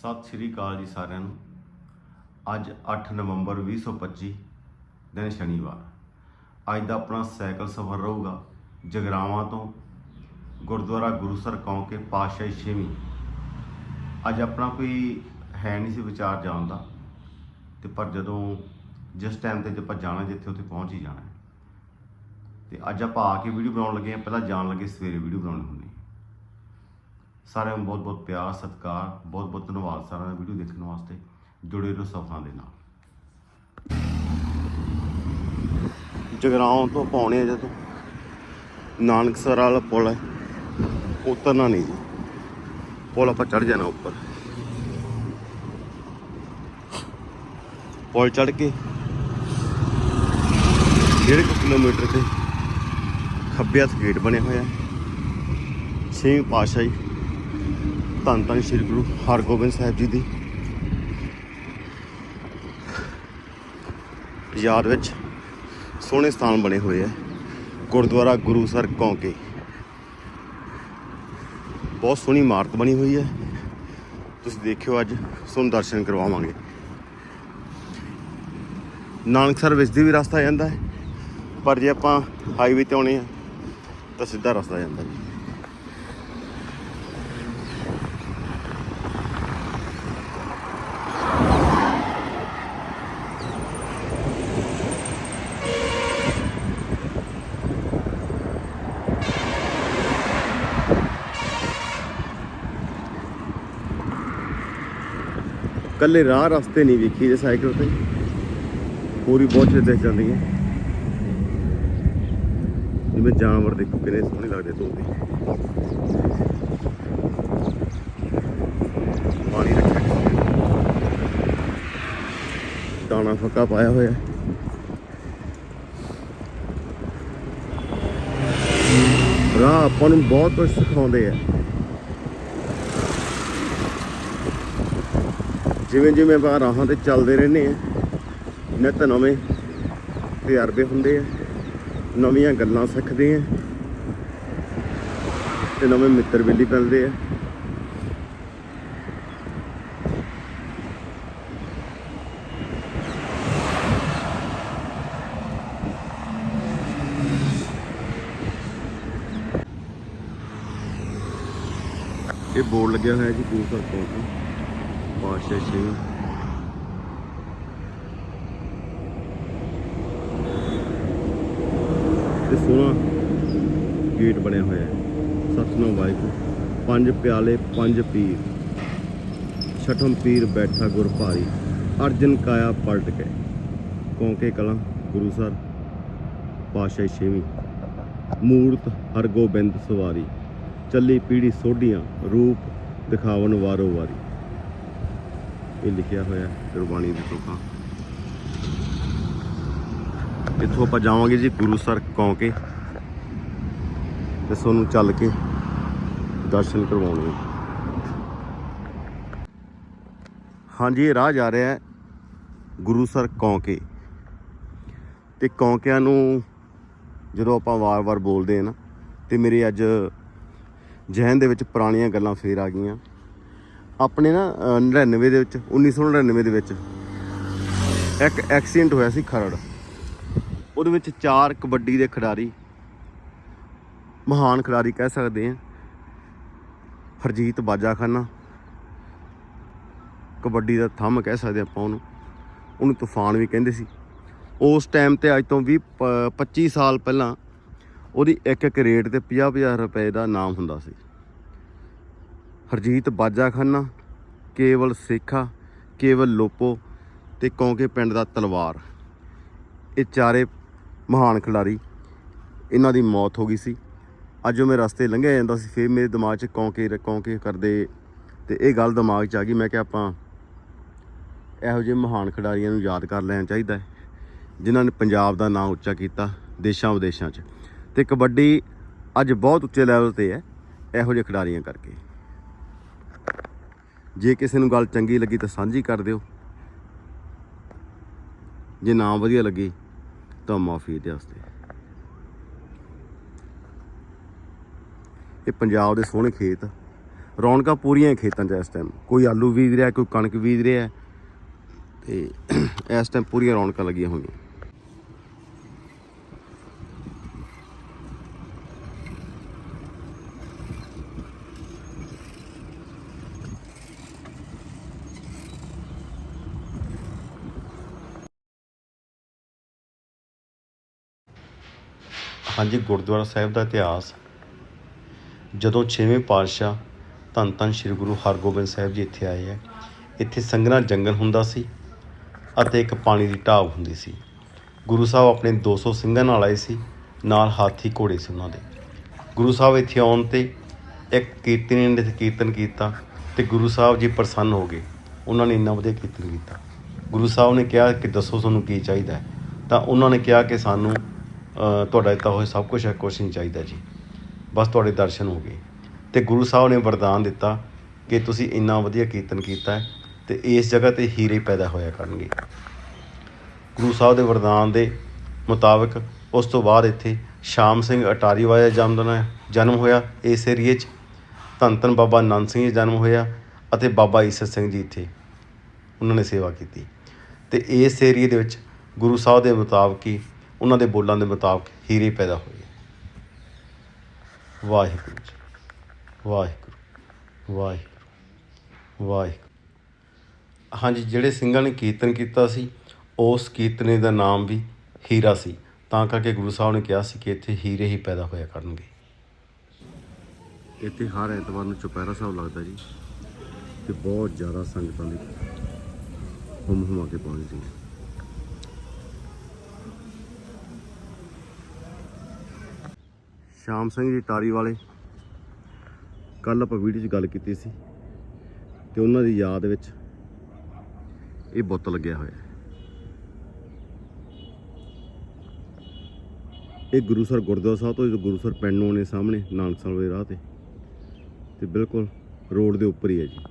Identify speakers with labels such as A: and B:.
A: ਸਤਿ ਸ਼੍ਰੀ ਅਕਾਲ ਜੀ ਸਾਰਿਆਂ ਨੂੰ। ਅੱਜ 8 ਨਵੰਬਰ 2025 ਦਿਨ ਸ਼ਨੀਵਾਰ। ਅੱਜ ਦਾ ਆਪਣਾ ਸਾਈਕਲ ਸਫ਼ਰ ਰਹੂਗਾ ਜਗਰਾਵਾਂ ਤੋਂ ਗੁਰਦੁਆਰਾ ਗੁਰੂਸਰ ਕੌਂਕੇ ਪਾਤਸ਼ਾਹੀ ਛੇਵੀਂ। ਅੱਜ ਆਪਣਾ ਕੋਈ ਹੈ ਨਹੀਂ ਸੀ ਵਿਚਾਰ ਜਾਣ ਦਾ, ਤੇ ਪਰ ਜਦੋਂ ਜਿਸ ਟਾਈਮ ਤੇ ਜੇ ਆਪਾਂ ਜਾਣਾ ਜਿੱਥੇ ਉੱਥੇ ਪਹੁੰਚ ਹੀ ਜਾਣਾ ਹੈ। ਤੇ ਅੱਜ ਆਪਾਂ ਆ ਕੇ ਵੀਡੀਓ ਬਣਾਉਣ ਲੱਗੇ ਹਾਂ। ਪਹਿਲਾਂ ਜਾਣ ਲੱਗੇ ਸਵੇਰੇ ਵੀਡੀਓ ਬਣਾਉਣੀ ਹੁੰਦੀ ਸਾਰਿਆਂ ਨੂੰ ਬਹੁਤ ਬਹੁਤ ਪਿਆਰ, ਸਤਿਕਾਰ ਬਹੁਤ ਬਹੁਤ ਧੰਨਵਾਦ ਸਾਰਿਆਂ ਦਾ ਵੀਡੀਓ ਦੇਖਣ ਵਾਸਤੇ। ਜੁੜੇ ਰਹੋ ਸਫਰਾਂ ਦੇ ਨਾਲ। ਜਗਰਾਉਂ ਤੋਂ ਪਾਉਣੇ ਆ ਜਦੋਂ। ਨਾਨਕਸਰ ਵਾਲਾ ਪੁਲ ਹੈ। ਉਤਰਨਾ ਨਹੀਂ ਜੀ। ਪੁਲ ਆਪਾਂ ਚੜ ਜਾਣਾ ਉੱਪਰ। ਪੁਲ ਚੜ ਕੇ ਡੇਢ ਕੁ ਕਿਲੋਮੀਟਰ ਤੇ ਖੱਬੇ ਹੱਥ ਗੇਟ ਬਣਿਆ ਹੋਇਆ। ਛੇਵੀਂ ਪਾਤਸ਼ਾਹੀ। ਧੰਨ ਧੰਨ ਸ੍ਰੀ ਗੁਰੂ ਹਰਗੋਬਿੰਦ ਸਾਹਿਬ ਜੀ ਦੀ। ਯਾਦ ਵਿੱਚ ਸੋਹਣੇ ਸਥਾਨ ਬਣੇ ਹੋਏ ਆ, ਗੁਰਦੁਆਰਾ ਗੁਰੂ ਸਰ ਕੌਂਕੇ ਬਹੁਤ ਸੋਹਣੀ ਇਮਾਰਤ ਬਣੀ ਹੋਈ ਹੈ ਤੁਸੀਂ ਦੇਖਿਓ ਅੱਜ, ਤੁਹਾਨੂੰ ਦਰਸ਼ਨ ਕਰਵਾਵਾਂਗੇ। ਨਾਨਕਸਰ ਵਿੱਚ ਦੀ ਵੀ ਰਸਤਾ ਜਾਂਦਾ ਹੈ, ਪਰ ਜੇ ਆਪਾਂ ਹਾਈਵੇ ਤੇ ਆਉਣੇ ਆ, ਤਾਂ ਸਿੱਧਾ ਰਸਤਾ ਜਾਂਦਾ ਜੀ। ਕੱਲੇ ਰਾਹ ਰਸਤੇ ਨਹੀਂ ਵੇਖੀ ਜੇ ਸਾਈਕਲ ਤੇ। ਹੋਰ ਵੀ ਬਹੁਤ ਚੀਜ਼ਾਂ ਦਿਖ ਜਾਂਦੀਆਂ ਜਿਵੇਂ ਜਾਨਵਰ ਦੇਖੋ ਕਿੰਨੇ ਸੋਹਣੇ ਲੱਗਦੇ ਤੋਤੇ ਪਾਣੀ ਰੱਖਿਆ ਦਾਣਾ ਫੱਕਾ ਪਾਇਆ ਹੋਇਆ। ਰਾਹ ਆਪਾਂ ਨੂੰ ਬਹੁਤ ਕੁਝ ਸਿਖਾਉਂਦੇ ਆ। ਜਿਵੇਂ ਜਿਵੇਂ ਆਪਾਂ ਰਾਹਾਂ ਤੇ ਚੱਲਦੇ ਰਹਿੰਦੇ ਆ ਨਿਤ ਨਵੇਂ ਤਜਰਬੇ ਹੁੰਦੇ ਆ, ਨਵੀਆਂ ਗੱਲਾਂ ਸਿੱਖਦੇ ਆ ਤੇ ਨਵੇਂ ਮਿੱਤਰ ਵੀ ਨਿਕਲਦੇ ਆ। ਇਹ ਬੋਰਡ ਲੱਗਿਆ ਹੋਇਆ ਜੀ ਕੂਸਰ ਕੋਲ 5 6 ਤੇ ਸੋਹਣਾ ਗੇਟ ਬਣਿਆ ਹੋਇਆ ਹੈ। ਸਤਨਾਮ ਵਾਹਿਗੁਰੂ। ਪੰਜ ਪਿਆਲੇ, ਪੰਜ ਪੀਰ। ਛਠਮ ਪੀਰ ਬੈਠਾ ਗੁਰ ਭਾਰੀ। ਅਰਜਨ ਕਾਇਆ ਪਲਟ ਕੇ। ਕੌਂਕੇ ਕਲਾ? ਗੁਰੂ ਸਰ। ਪਾਸ਼ਾ ਛੇਵੀਂ। ਮੂਰਤ ਹਰਗੋਬਿੰਦ ਸਵਾਰੀ। ਚੱਲੀ ਪੀੜੀ ਸੋਢੀਆਂ। ਰੂਪ ਦਿਖਾਵਨ ਵਾਰੋ ਵਾਰੀ। ਇਹ ਲਿਖਿਆ ਹੋਇਆ ਗੁਰਬਾਣੀ ਦੇ ਤੁਕਾਂ ਇੱਥੋਂ ਆਪਾਂ ਜਾਵਾਂਗੇ ਜੀ ਗੁਰੂਸਰ ਕੌਂਕੇ ਤੇ ਤੁਹਾਨੂੰ ਚੱਲ ਕੇ ਦਰਸ਼ਨ ਕਰਵਾਉਣਗੇ ਹਾਂਜੀ, ਇਹ ਰਾਹ ਜਾ ਰਿਹਾ ਹੈ ਗੁਰੂਸਰ ਕੌਂਕੇ ਤੇ ਕੌਂਕਿਆਂ ਨੂੰ ਜਦੋਂ ਆਪਾਂ ਵਾਰ-ਵਾਰ ਬੋਲਦੇ ਆ ਨਾ, ਤੇ ਮੇਰੇ ਅੱਜ ਜਹਿਨ ਦੇ ਵਿੱਚ ਪੁਰਾਣੀਆਂ ਗੱਲਾਂ ਫੇਰ ਆ ਗਈਆਂ। ਆਪਣੇ ਨਾ ਅਹ, 99 ਦੇ ਵਿੱਚ 1999 ਦੇ ਵਿੱਚ ਇੱਕ ਐਕਸੀਡੈਂਟ ਹੋਇਆ ਸੀ ਖਰੜ। ਉਹਦੇ ਵਿੱਚ ਚਾਰ ਕਬੱਡੀ ਦੇ ਖਿਡਾਰੀ ਮਹਾਨ ਖਿਡਾਰੀ ਕਹਿ ਸਕਦੇ ਆ। ਹਰਜੀਤ ਬਾਜਾਖਾਨਾ ਕਬੱਡੀ ਦਾ ਥੰਮ ਕਹਿ ਸਕਦੇ ਆਪਾਂ ਉਹਨੂੰ। ਉਹਨੂੰ ਤੂਫਾਨ ਵੀ ਕਹਿੰਦੇ ਸੀ। ਉਸ ਟਾਈਮ ਤੇ ਅੱਜ ਤੋਂ 20 ਪ- 25 ਸਾਲ ਪਹਿਲਾਂ ਉਹਦੀ ਇੱਕ ਇੱਕ ਰੇਟ ਤੇ 50-50 ਰੁਪਏ ਦਾ ਨਾਮ ਹੁੰਦਾ ਸੀ। ਹਰਜੀਤ ਬਾਜਾਖਾਨਾ ਕੇਵਲ ਸੇਖਾ, ਕੇਵਲ ਲੋਪੋ ਤੇ ਕੌਂਕੇ ਪਿੰਡ ਦਾ ਤਲਵਾਰ। ਇਹ ਚਾਰੇ ਮਹਾਨ ਖਿਡਾਰੀ ਇਹਨਾਂ ਦੀ ਮੌਤ ਹੋ ਗਈ ਸੀ। ਅੱਜ ਉਹ ਮੈਂ ਰਸਤੇ ਲੰਘਿਆ ਜਾਂਦਾ ਸੀ, ਫਿਰ ਮੇਰੇ ਦਿਮਾਗ 'ਚ ਕੌਂਕੇ ਕੌਂਕੇ ਕਰਦੇ ਤੇ ਇਹ ਗੱਲ ਦਿਮਾਗ 'ਚ ਆ ਗਈ, ਮੈਂ ਕਿ ਆਪਾਂ ਇਹੋ ਜਿਹੇ ਮਹਾਨ ਖਿਡਾਰੀਆਂ ਨੂੰ ਯਾਦ ਕਰ ਲੈਣਾ ਚਾਹੀਦਾ ਹੈ, ਜਿਨ੍ਹਾਂ ਨੇ ਪੰਜਾਬ ਦਾ ਨਾਮ ਉੱਚਾ ਕੀਤਾ ਦੇਸ਼ਾਂ ਵਿਦੇਸ਼ਾਂ 'ਚ। ਤੇ ਕਬੱਡੀ ਅੱਜ ਬਹੁਤ ਉੱਚੇ ਲੈਵਲ ਤੇ ਹੈ, ਇਹੋ ਜਿਹੇ ਖਿਡਾਰੀਆਂ ਕਰਕੇ। ਜੇ ਕਿਸੇ ਨੂੰ ਗੱਲ ਚੰਗੀ ਲੱਗੀ ਤਾਂ ਸਾਂਝੀ ਕਰ ਦਿਓ। ਜੇ ਨਾ ਵਧੀਆ ਲੱਗੀ ਤਾਂ ਮਾਫੀ ਦੇ ਵਾਸਤੇ। ਇਹ ਪੰਜਾਬ ਦੇ ਸੋਹਣੇ ਖੇਤ ਰੌਣਕਾਂ ਪੂਰੀਆਂ ਖੇਤਾਂ 'ਚ ਇਸ ਟਾਈਮ ਕੋਈ ਆਲੂ ਬੀਜ ਰਿਹਾ, ਕੋਈ ਕਣਕ ਬੀਜ ਰਿਹਾ। ਤੇ ਇਸ ਟਾਈਮ ਪੂਰੀਆਂ ਰੌਣਕਾਂ ਲੱਗੀਆਂ ਹੋਈਆਂ। ਹਾਂਜੀ, ਗੁਰਦੁਆਰਾ ਸਾਹਿਬ ਦਾ ਇਤਿਹਾਸ। ਜਦੋਂ 6ਵੇਂ ਪਾਤਸ਼ਾਹ ਧੰਨ ਧੰਨ ਸ੍ਰੀ ਗੁਰੂ ਹਰਗੋਬਿੰਦ ਸਾਹਿਬ ਜੀ ਇੱਥੇ ਆਏ ਹੈ, ਇੱਥੇ ਸੰਘਣਾ ਜੰਗਲ ਹੁੰਦਾ ਸੀ ਅਤੇ ਇੱਕ ਪਾਣੀ ਦੀ ਢਾਬ ਹੁੰਦੀ ਸੀ। ਗੁਰੂ ਸਾਹਿਬ ਆਪਣੇ 200 ਸਿੰਘਾਂ ਨਾਲ ਆਏ ਸੀ, ਨਾਲ ਹਾਥੀ ਘੋੜੇ ਸੀ ਉਹਨਾਂ ਦੇ। ਗੁਰੂ ਸਾਹਿਬ ਇੱਥੇ ਆਉਣ ਤੇ ਇੱਕ ਕੀਰਤਨੀ ਨੇ ਕੀਰਤਨ ਕੀਤਾ ਤੇ ਗੁਰੂ ਸਾਹਿਬ ਜੀ ਪ੍ਰਸੰਨ ਹੋ ਗਏ। ਉਹਨਾਂ ਨੇ ਇੰਨਾ ਵਧੀਆ ਕੀਰਤਨ ਕੀਤਾ। ਗੁਰੂ ਸਾਹਿਬ ਨੇ ਕਿਹਾ ਕਿ ਦੱਸੋ ਤੁਹਾਨੂੰ ਕੀ ਚਾਹੀਦਾ ਤਾਂ ਉਹਨਾਂ ਨੇ ਕਿਹਾ ਕਿ ਸਾਨੂੰ ਤੁਹਾਡਾ ਦਿੱਤਾ ਹੋਇਆ ਸਭ ਕੁਝ ਹੈ, ਕੁਛ ਨਹੀਂ ਚਾਹੀਦਾ ਜੀ। ਬਸ ਤੁਹਾਡੇ ਦਰਸ਼ਨ ਹੋ ਗਏ। ਤੇ ਗੁਰੂ ਸਾਹਿਬ ਨੇ ਵਰਦਾਨ ਦਿੱਤਾ ਕਿ ਤੁਸੀਂ ਇੰਨਾ ਵਧੀਆ ਕੀਰਤਨ ਕੀਤਾ ਹੈ ਤੇ ਇਸ ਜਗ੍ਹਾ ਤੇ ਹੀਰੇ ਪੈਦਾ ਹੋਇਆ ਕਰਨਗੇ। ਗੁਰੂ ਸਾਹਿਬ ਦੇ ਵਰਦਾਨ ਦੇ ਮੁਤਾਬਕ ਉਸ ਤੋਂ ਬਾਅਦ ਇੱਥੇ ਸ਼ਾਮ ਸਿੰਘ ਅਟਾਰੀ ਵਾਲਾ ਜਨਮ ਜਨਮ ਹੋਇਆ ਇਸ ਏਰੀਏ 'ਚ। ਧੰਨ ਧੰਨ ਬਾਬਾ ਨੰਦ ਸਿੰਘ ਜੀ ਜਨਮ ਹੋਇਆ ਅਤੇ ਬਾਬਾ ਈਸਰ ਸਿੰਘ ਜੀ ਇੱਥੇ ਉਹਨਾਂ ਨੇ ਸੇਵਾ ਕੀਤੀ। ਤੇ ਇਸ ਏਰੀਏ ਦੇ ਵਿੱਚ ਗੁਰੂ ਸਾਹਿਬ ਦੇ ਮੁਤਾਬਕ ਹੀ ਉਹਨਾਂ ਦੇ ਬੋਲਾਂ ਦੇ ਮੁਤਾਬਕ ਹੀਰੇ ਪੈਦਾ ਹੋਏ ਵਾਹਿਗੁਰੂ ਜੀ, ਵਾਹਿਗੁਰੂ ਵਾਹਿਗੁਰੂ ਵਾਹਿਗੁਰੂ। ਹਾਂਜੀ, ਜਿਹੜੇ ਸਿੰਘਾਂ ਨੇ ਕੀਰਤਨ ਕੀਤਾ ਸੀ, ਉਸ ਕੀਰਤਨੇ ਦਾ ਨਾਮ ਵੀ ਹੀਰਾ ਸੀ। ਤਾਂ ਕਰਕੇ ਗੁਰੂ ਸਾਹਿਬ ਨੇ ਕਿਹਾ ਸੀ ਕਿ ਇੱਥੇ ਹੀਰੇ ਹੀ ਪੈਦਾ ਹੋਇਆ ਕਰਨਗੇ। ਇੱਥੇ ਹਰ ਐਤਵਾਰ ਨੂੰ ਚੁਪਹਿਰਾ ਸਾਹਿਬ ਲੱਗਦਾ ਜੀ, ਤੇ ਬਹੁਤ ਜ਼ਿਆਦਾ ਸੰਗਤਾਂ ਦੀ ਹੁਮ ਹੁਮਾ ਕੇ ਪਹੁੰਚਦੀ ਹੈ ਸ਼ਾਮ ਸਿੰਘ ਜੀ ਟਾਰੀ ਵਾਲੇ। ਕੱਲ ਆਪਾਂ ਵੀਡੀਓ 'ਚ ਗੱਲ ਕੀਤੀ ਸੀ ਤੇ ਉਹਨਾਂ ਦੀ ਯਾਦ ਵਿੱਚ ਇਹ ਬੁੱਤ ਲੱਗਿਆ ਹੋਇਆ ਹੈ। ਇਹ ਗੁਰੂਸਰ ਗੁਰਦੁਆਰਾ ਸਾਹਿਬ ਤੋਂ ਗੁਰੂਸਰ ਪਿੰਡ ਨੂੰ ਆਉਣੇ ਸਾਹਮਣੇ ਨਾਨਕਸਰ ਦੇ ਰਾਹ ਤੇ ਤੇ ਬਿਲਕੁਲ ਰੋਡ ਦੇ ਉੱਪਰ ਹੀ ਹੈ ਜੀ।